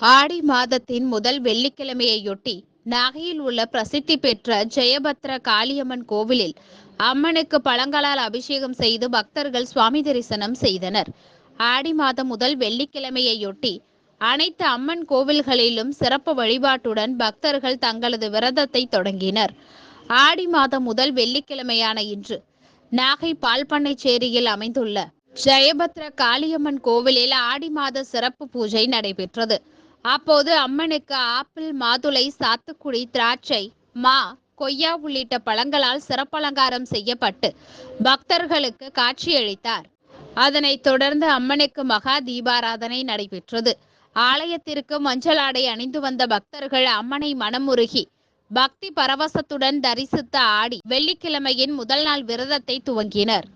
ஆடி மாதத்தின் முதல் வெள்ளிக்கிழமையையொட்டி நாகையில் உள்ள பிரசித்தி பெற்ற ஜெயபத்ர காளியம்மன் கோவிலில் அம்மனுக்கு பழங்களால் அபிஷேகம் செய்து பக்தர்கள் சுவாமி தரிசனம் செய்தனர். ஆடி மாதம் முதல் வெள்ளிக்கிழமையையொட்டி அனைத்து அம்மன் கோவில்களிலும் சிறப்பு வழிபாட்டுடன் பக்தர்கள் தங்களது விரதத்தை தொடங்கினர். ஆடி மாதம் முதல் வெள்ளிக்கிழமையான இன்று நாகை பால்பண்ணைச்சேரியில் அமைந்துள்ள ஜெயபத்ர காளியம்மன் கோவிலில் ஆடி மாத சிறப்பு பூஜை நடைபெற்றது. அப்போது அம்மனுக்கு ஆப்பிள் மாதுளை சாத்துக்குடி திராட்சை மா கொய்யா உள்ளிட்ட பழங்களால் சிறப்பலங்காரம் செய்யப்பட்டு பக்தர்களுக்கு காட்சியளித்தார். அதனைத் தொடர்ந்து அம்மனுக்கு மகா தீபாராதனை நடைபெற்றது. ஆலயத்திற்கு மஞ்சள் ஆடை அணிந்து வந்த பக்தர்கள் அம்மனை மனமுருகி பக்தி பரவசத்துடன் தரிசித்த ஆடி வெள்ளிக்கிழமையின் முதல் நாள் விரதத்தை துவங்கினர்.